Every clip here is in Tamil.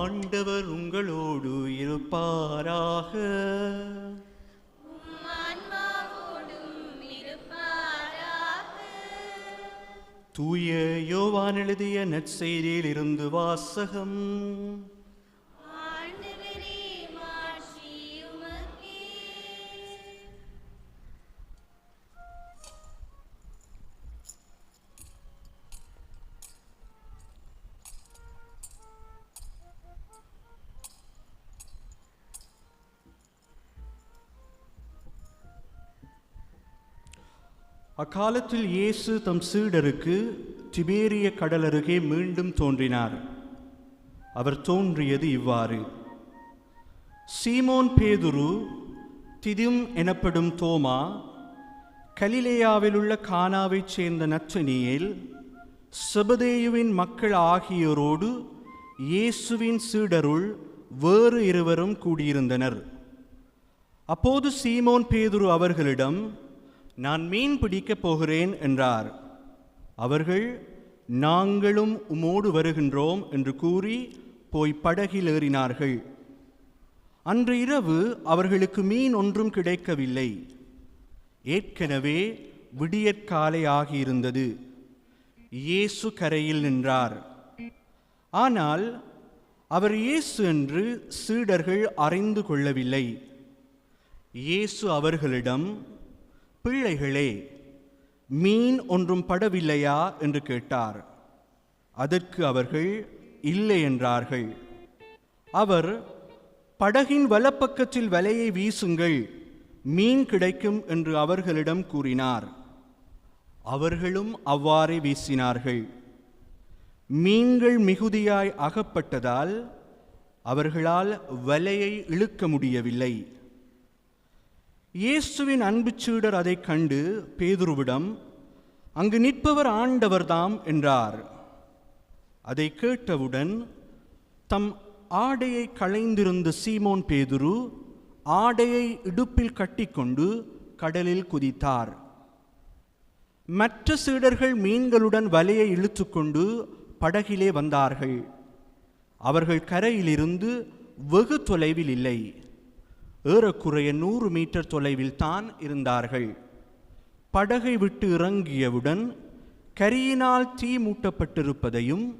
ஆண்டவர் உங்களோடு இருப்பாராக. தூய யோவான் எழுதிய நற்செய்தியில் இருந்து வாசகம். அக்காலத்தில் இயேசு தம் சீடருக்கு டிபேரிய கடல் அருகே மீண்டும் தோன்றினார். அவர் தோன்றியது இவ்வாறு. சீமோன் பேதுரு திதிம் எனப்படும் தோமா கலிலேயாவில் உள்ள கானாவைச் சேர்ந்த நச்சனியில் செபதேயுவின் மக்கள் ஆகியோரோடு இயேசுவின் சீடருள் வேறு இருவரும் கூடியிருந்தனர். அப்போது சீமோன் பேதுரு அவர்களிடம் நான் மீன் பிடிக்கப் போகிறேன் என்றார். அவர்கள் நாங்களும் உமோடு வருகின்றோம் என்று கூறி போய் படகில் ஏறினார்கள். அன்று இரவு அவர்களுக்கு மீன் ஒன்றும் கிடைக்கவில்லை. ஏற்கனவே விடியற்காலை ஆகியிருந்தது. இயேசு கரையில் நின்றார். ஆனால் அவர் இயேசு என்று சீடர்கள் அறிந்து கொள்ளவில்லை. இயேசு அவர்களிடம் பிள்ளைகளே மீன் ஒன்றும் படவில்லையா? என்று கேட்டார். அதற்கு அவர்கள் இல்லை என்றார்கள். அவர் படகின் வலப்பக்கத்தில் வலையை வீசுங்கள் மீன் கிடைக்கும் என்று அவர்களிடம் கூறினார். அவர்களும் அவ்வாறே வீசினார்கள். மீன்கள் மிகுதியாய் அகப்பட்டதால் அவர்களால் வலையை இழுக்க முடியவில்லை. இயேசுவின் அன்பு சீடர் அதைக் கண்டு பேதுருவிடம் அங்கு நிற்பவர் ஆண்டவர்தாம் என்றார். அதை கேட்டவுடன் தம் ஆடையை களைந்திருந்த சீமோன் பேதுரு ஆடையை இடுப்பில் கட்டிக்கொண்டு கடலில் குதித்தார். மற்ற சீடர்கள் மீன்களுடன் வலையை இழுத்துக்கொண்டு படகிலே வந்தார்கள். அவர்கள் கரையிலிருந்து வெகு தொலைவில் இல்லை. ஏறக்குறைய நூறு மீட்டர் தொலைவில் தான் இருந்தார்கள். படகை விட்டு இறங்கியவுடன் கரியினால் தீ மூட்டப்பட்டிருப்பதையும்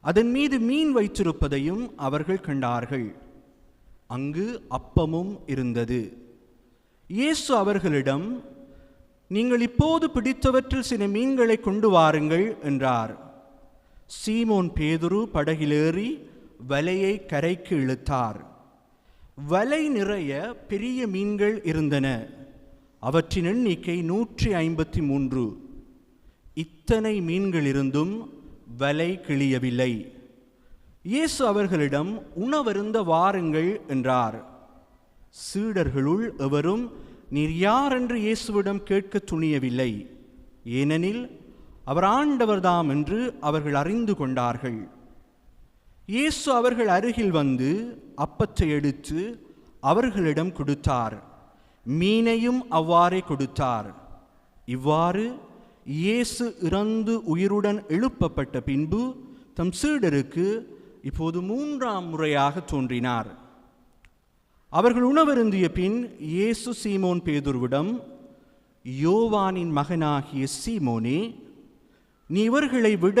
அதன் மீது மீன் வைத்திருப்பதையும் அவர்கள் கண்டார்கள். அங்கு அப்பமும் இருந்தது. இயேசு அவர்களிடம் நீங்கள் இப்போது பிடித்தவற்றில் சில மீன்களை கொண்டு வாருங்கள் என்றார். சீமோன் பேதுரு படகிலேறி வலையை கரைக்கு இழுத்தார். வலை நிறைய பெரிய மீன்கள் இருந்தன. அவற்றின் எண்ணிக்கை நூற்றி ஐம்பத்தி மூன்று. இத்தனை மீன்கள் இருந்தும் வலை கிழியவில்லை. இயேசு அவர்களிடம் உணவருந்த வாருங்கள் என்றார். சீடர்களுள் எவரும் நீர் யார் என்று இயேசுவிடம் கேட்க துணியவில்லை. ஏனெனில் அவர் ஆண்டவர்தாம் என்று அவர்கள் அறிந்து கொண்டார்கள். இயேசு அவர்கள் அருகில் வந்து அப்பத்தை எடுத்து அவர்களிடம் கொடுத்தார். மீனையும் அவ்வாறே கொடுத்தார். இவ்வாறு இயேசு இறந்து உயிருடன் எழுப்பப்பட்ட பின்பு தம் சீடருக்கு இப்போது மூன்றாம் முறையாக தோன்றினார். அவர்கள் உணவருந்திய பின் இயேசு சீமோன் பேதுருவிடம் யோவானின் மகனாகிய சீமோனே நீ இவர்களை விட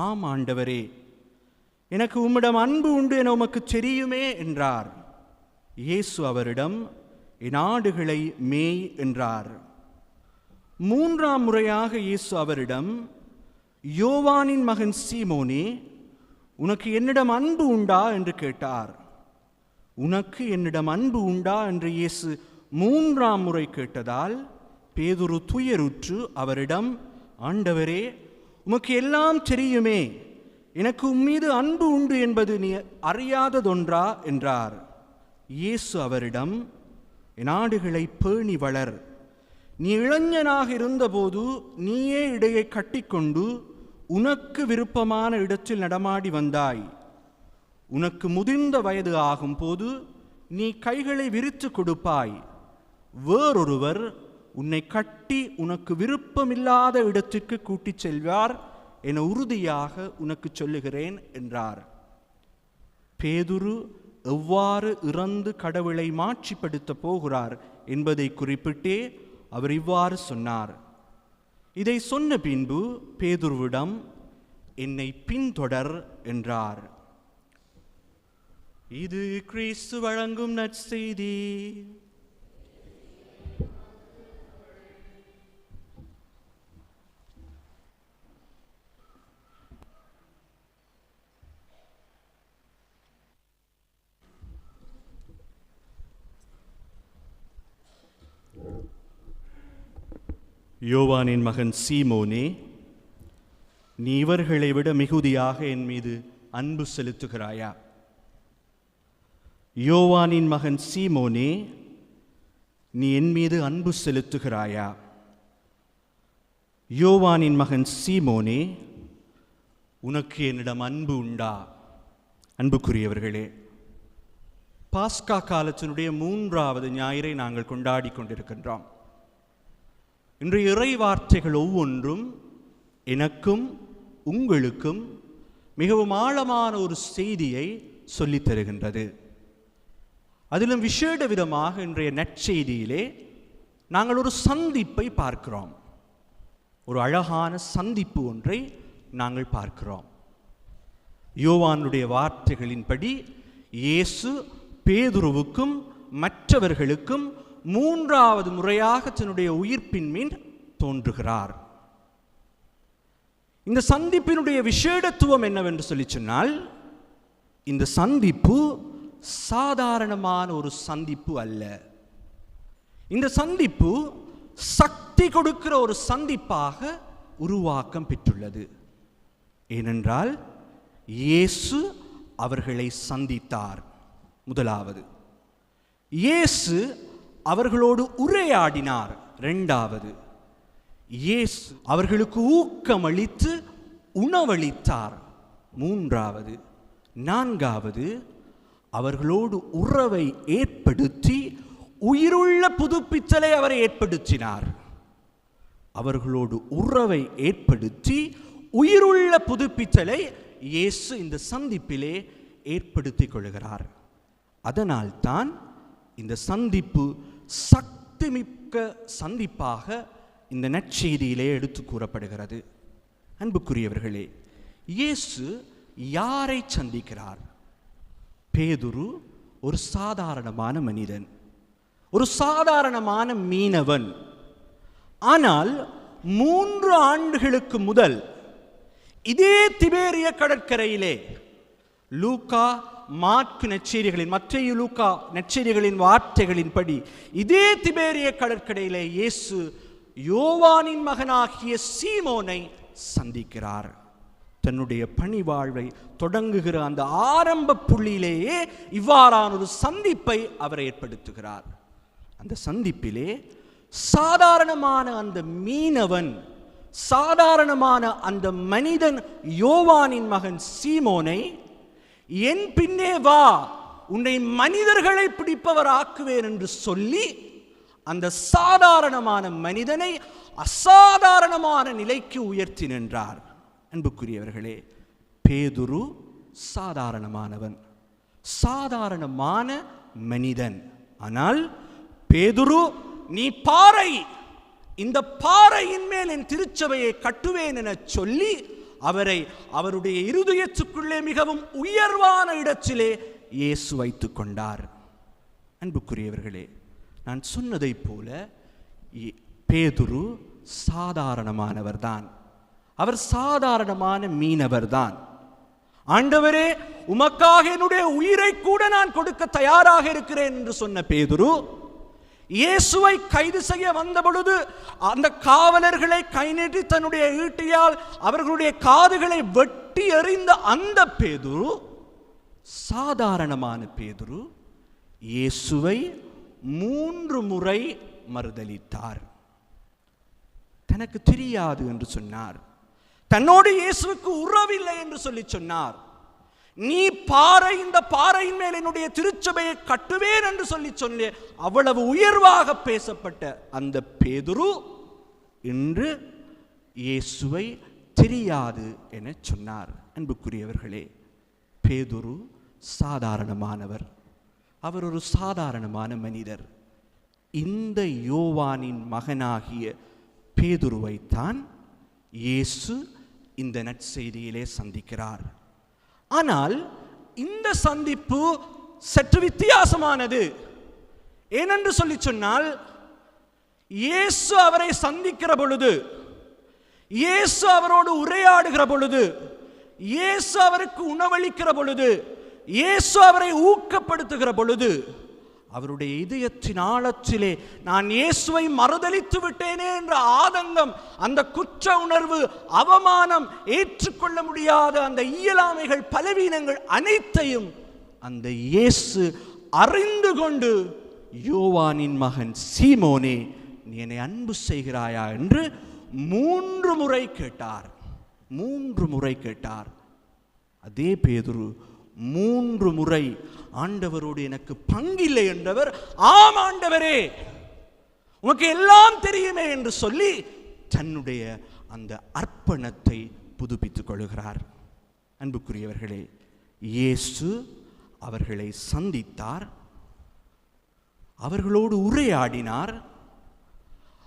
ஆம் ஆண்டவரே எனக்கு உம்மிடம் அன்பு உண்டு என உமக்கு தெரியுமே என்றார். இயேசு அவரிடம் என் ஆடுகளை மேய் என்றார். மூன்றாம் முறையாக இயேசு அவரிடம் யோவானின் மகன் சீமோனே உனக்கு என்னிடம் அன்பு உண்டா? என்று கேட்டார். உனக்கு என்னிடம் அன்பு உண்டா? என்று இயேசு மூன்றாம் முறை கேட்டதால் பேதுரு துயருற்று அவரிடம் ஆண்டவரே உமக்கு எல்லாம் தெரியுமே எனக்கு உம்மீது அன்பு உண்டு என்பது நீ அறியாததொன்றா? என்றார். இயேசு அவரிடம் நாடுகளை பேணி வளர். நீ இளைஞனாக இருந்தபோது நீயே இடையை கட்டிக்கொண்டு உனக்கு விருப்பமான இடத்தில் நடமாடி வந்தாய். உனக்கு முதிர்ந்த வயது ஆகும்போது நீ கைகளை விரித்து கொடுப்பாய். வேறொருவர் உன்னை கட்டி உனக்கு விருப்பமில்லாத இடத்திற்கு கூட்டிச் செல்வார் என உறுதியாக உனக்கு சொல்லுகிறேன் என்றார். பேதுரு எவ்வாறு இறந்து கடவுளை மாட்சிப்படுத்த போகிறார் என்பதை குறிப்பிட்டே அவர் இவ்வாறு சொன்னார். இதை சொன்ன பின்பு பேதுருவிடம் என்னை பின்தொடர் என்றார். இது கிறிஸ்து வழங்கும் நற்செய்தி. யோவானின் மகன் சீமோனே நீ இவர்களை விட மிகுதியாக என் மீது அன்பு செலுத்துகிறாயா? யோவானின் மகன் சீமோனே நீ என் மீது அன்பு செலுத்துகிறாயா? யோவானின் மகன் சீமோனே உனக்கு என்னிடம் அன்பு உண்டா? அன்புக்குரியவர்களே பாஸ்கா காலத்தினுடைய மூன்றாவது ஞாயிறை நாங்கள் கொண்டாடி கொண்டிருக்கின்றோம். இன்றைய இறை வார்த்தைகள் ஒவ்வொன்றும் எனக்கும் உங்களுக்கும் மிகவும் ஆழமான ஒரு செய்தியை சொல்லித் தருகின்றது. அதிலும் விசேட விதமாக இன்றைய நற்செய்தியிலே நாங்கள் ஒரு சந்திப்பை பார்க்கிறோம். ஒரு அழகான சந்திப்பு ஒன்றை நாங்கள் பார்க்கிறோம். யோவானுடைய வார்த்தைகளின்படி இயேசு பேதுருவுக்கும் மற்றவர்களுக்கும் மூன்றாவது முறையாக தன்னுடைய உயிர்ப்பின் மீன் தோன்றுகிறார். இந்த சந்திப்பினுடைய விசேடத்துவம் என்னவென்று சொல்லி சொன்னால் இந்த சந்திப்பு சாதாரணமான ஒரு சந்திப்பு அல்ல. இந்த சந்திப்பு சக்தி கொடுக்கிற ஒரு சந்திப்பாக உருவாக்கம் பெற்றுள்ளது. ஏனென்றால் இயேசு அவர்களை சந்தித்தார். முதலாவது இயேசு அவர்களோடு உரையாடினார். ரெண்டாவது இயேசு அவர்களுக்கு ஊக்கமளித்து உணவளித்தார். மூன்றாவது நான்காவது அவர்களோடு உறவை ஏற்படுத்தி உயிருள்ள புதுப்பித்தலை அவர் ஏற்படுத்தினார். அவர்களோடு உறவை ஏற்படுத்தி உயிருள்ள புதுப்பித்தலை இயேசு இந்த சந்திப்பிலே ஏற்படுத்திக் கொள்கிறார். அதனால்தான் இந்த சந்திப்பு சக்திமிக்க சந்திப்பாக இந்த நற்செய்தியிலே எடுத்து கூறப்படுகிறது. அன்புக்குரியவர்களே இயேசு யாரை சந்திக்கிறார்? பேதுரு ஒரு சாதாரணமான மனிதன். ஒரு சாதாரணமான மீனவன். ஆனால் மூன்று ஆண்டுகளுக்கு முதல் இதே திபேரிய கடற்கரையிலே லூக்கா மாற்கு நற்செய்திகளின் மற்றைய லூக்கா நற்செய்திகளின் வார்த்தைகளின்படி இதே திபேரிய கடற்கரையிலே இயேசு யோவானின் மகனாகிய சீமோனை சந்திக்கிறார். தன்னுடைய பணி வாழ்வை தொடங்குகிற அந்த ஆரம்ப புள்ளியிலேயே இவ்வாறான ஒரு சந்திப்பை அவர் ஏற்படுத்துகிறார். அந்த சந்திப்பிலே சாதாரணமான அந்த மீனவன் சாதாரணமான அந்த மனிதன் யோவானின் மகன் சீமோனை என் பின்னே வா உன்னை மனிதர்களை பிடிப்பவர் ஆக்குவேன் என்று சொல்லி அந்த சாதாரணமான மனிதனை அசாதாரணமான நிலைக்கு உயர்த்தி நின்றார். அன்புக்குரியவர்களே பேதுரு சாதாரணமானவன் சாதாரணமான மனிதன். ஆனால் பேதுரு நீ பாறை இந்த பாறையின் மேல் என் திருச்சபையை கட்டுவேன் என சொல்லி அவரை அவருடைய இருதயத்துக்குள்ளே மிகவும் உயர்வான இடத்திலே இயேசு வைத்து கொண்டார் அன்புக்குரியவர்களே நான் சொன்னதைப் போல இ- பேதுரு சாதாரணமானவர்தான். அவர் சாதாரணமான மீனவர்தான். ஆண்டவரே உமக்காக என்னுடைய உயிரை கூட நான் கொடுக்க தயாராக இருக்கிறேன் என்று சொன்ன பேதுரு இயேசுவை கைது செய்ய வந்த பொழுது அந்த காவலர்களை கை நீட்டி தன்னுடைய ஈட்டியால் அவர்களுடைய காதுகளை வெட்டி எறிந்த அந்த பேதுரு சாதாரணமான பேதுரு இயேசுவை மூன்று முறை மறுதலித்தார். தனக்கு தெரியாது என்று சொன்னார். தன்னோடு இயேசுவுக்கு உறவில்லை என்று சொல்லி சொன்னார். நீ பாறை இந்த பாறையின் மேல் என்னுடைய திருச்சபையை கட்டுவேன் என்று சொல்லி சொல்லி அவ்வளவு உயர்வாக பேசப்பட்ட அந்த பேதுரு இன்று இயேசுவை தெரியாது என சொன்னார். அன்புக்குரியவர்களே பேதுரு சாதாரணமானவர். அவர் ஒரு சாதாரணமான மனிதர். இந்த யோவானின் மகனாகிய பேதுருவைத்தான் இயேசு இந்த நற்செய்தியிலே சந்திக்கிறார். ஆனால் இந்த சந்திப்பு சற்று வித்தியாசமானது. ஏனென்று சொல்லி சொன்னால் இயேசு அவரை சந்திக்கிற பொழுது இயேசு அவரோடு உரையாடுகிற பொழுது இயேசு அவருக்கு உணவளிக்கிற பொழுது இயேசு அவரை ஊக்கப்படுத்துகிற பொழுது அவருடைய இதயத்தின் ஆழத்திலே நான் இயேசுவை மறுதலித்து விட்டேனே என்ற ஆதங்கம் அந்த குற்ற உணர்வு அவமானம் ஏற்றுக்கொள்ள முடியாத அந்த இயலாமைகள் பலவீனங்கள் அனைத்தையும் அந்த இயேசு அறிந்து கொண்டு யோவானின் மகன் சீமோனே நீ என்னை அன்பு செய்கிறாயா என்று மூன்று முறை கேட்டார். மூன்று முறை கேட்டார். அதே பேதுரு மூன்று முறை ஆண்டவரோடு எனக்கு பங்கில்லை என்றவர் ஆம் ஆண்டவரே உனக்கு எல்லாம் தெரியுமே என்று சொல்லி தன்னுடைய அந்த அர்ப்பணத்தை புதுப்பித்துக் கொள்கிறார். அன்புக்குரியவர்களே இயேசு அவர்களை சந்தித்தார். அவர்களோடு உரையாடினார்.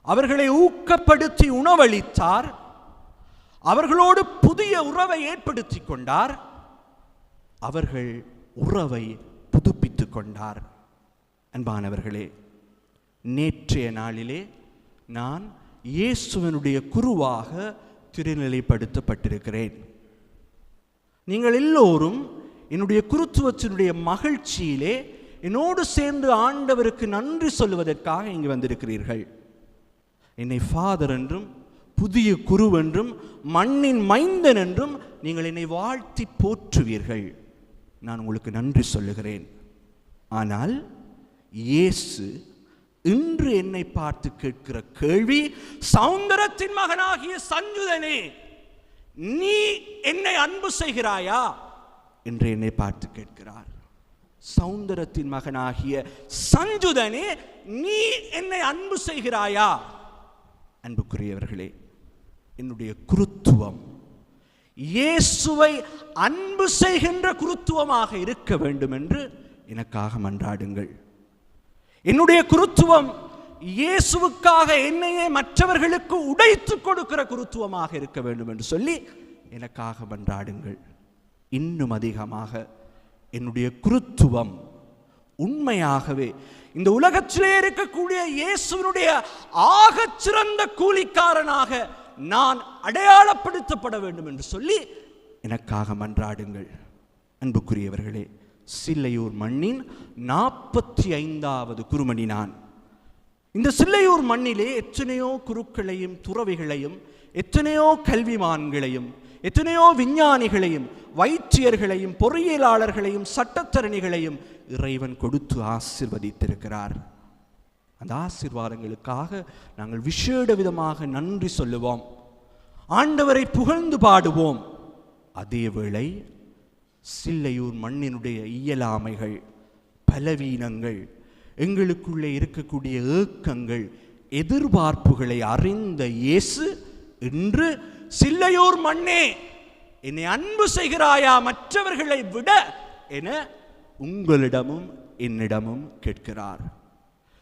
அவர்களை ஊக்கப்படுத்தி உணவளித்தார். அவர்களோடு புதிய உறவை ஏற்படுத்தி கொண்டார். அவர்கள் உறவை கொண்டார். அன்பானவர்களே நேற்றைய நாளிலே நான் இயேசுவனுடைய குருவாக திருநிலைப்படுத்தப்பட்டிருக்கிறேன். நீங்கள் எல்லோரும் என்னுடைய குருத்துவத்தினுடைய மகிழ்ச்சியிலே என்னோடு சேர்ந்து ஆண்டவருக்கு நன்றி சொல்லுவதற்காக இங்கு வந்திருக்கிறீர்கள். என்னை ஃபாதர் என்றும் புதிய குரு என்றும் மண்ணின் மைந்தன் என்றும் நீங்கள் என்னை வாழ்த்தி போற்றுவீர்கள். நான் உங்களுக்கு நன்றி சொல்லுகிறேன். ஆனால் இயேசு இன்று என்னை பார்த்து கேட்கிற கேள்வி சௌந்தரத்தின் மகனாகிய சஞ்சுதனே நீ என்னை அன்பு செய்கிறாயா? என்று என்னை பார்த்து கேட்கிறார். சௌந்தரத்தின் மகனாகிய சஞ்சுதனே நீ என்னை அன்பு செய்கிறாயா? அன்புக்குரியவர்களே என்னுடைய குருத்துவம் இயேசுவை அன்பு செய்கின்ற குருத்துவமாக இருக்க வேண்டும் என்று எனக்காக மன்றாடுங்கள். என்னுடைய குருத்துவம் இயேசுவுக்காக என்னையே மற்றவர்களுக்கு உடைத்து கொடுக்கிற குருத்துவமாக இருக்க வேண்டும் என்று சொல்லி எனக்காக மன்றாடுங்கள். இன்னும் அதிகமாக என்னுடைய குருத்துவம் உண்மையாகவே இந்த உலகத்திலே இருக்கக்கூடிய இயேசுவினுடைய ஆகச் சிறந்த கூலிக்காரனாக நான் அடையாளப்படுத்தப்பட வேண்டும் என்று சொல்லி எனக்காக மன்றாடுங்கள். அன்புக்குரியவர்களே சில்லையூர் மண்ணின் நாற்பத்தி ஐந்தாவது குருமணி நான் இந்த சில்லையூர் மண்ணிலே எத்தனையோ குருக்களையும் துறவிகளையும் எத்தனையோ கல்விமான்களையும் எத்தனையோ விஞ்ஞானிகளையும் வைத்தியர்களையும் பொறியியலாளர்களையும் சட்டத்தரணிகளையும் இறைவன் கொடுத்து ஆசிர்வதித்திருக்கிறார். அந்த ஆசீர்வாதங்களுக்காக நாங்கள் விசேட விதமாக நன்றி சொல்லுவோம். ஆண்டவரை புகழ்ந்து பாடுவோம். அதேவேளை சில்லையூர் மண்ணினுடைய இயலாமைகள் பலவீனங்கள் எங்களுக்குள்ளே இருக்கக்கூடிய ஏக்கங்கள் எதிர்பார்ப்புகளை அறிந்த இயேசு இன்று சில்லையூர் மண்ணே என்னை அன்பு செய்கிறாயா மற்றவர்களை விட என உங்களிடமும் என்னிடமும் கேட்கிறார்.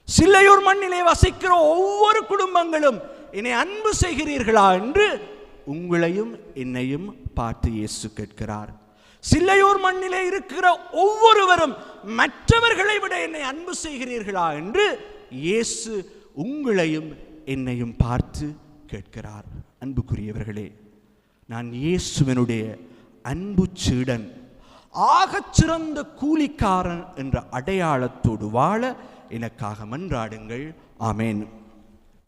சில்லையூர் மண்ணிலே வசிக்கிற ஒவ்வொரு குடும்பங்களும் என்னை அன்பு செய்கிறீர்களா என்று உங்களையும் என்னையும் பார்த்து இயேசு கேட்கிறார். சில்லையூர் மண்ணிலே இருக்கிற ஒவ்வொருவரும் மற்றவர்களை விட என்னை அன்பு செய்கிறீர்களா என்று இயேசு உங்களையும் என்னையும் பார்த்து கேட்கிறார். அன்புக்குரியவர்களே நான் இயேசுவனுடைய அன்பு சீடன் ஆகச் சிறந்த கூலிக்காரன் என்ற அடையாளத்தோடு வாழ எனக்காக மன்றாடுங்கள். ஆமேன்.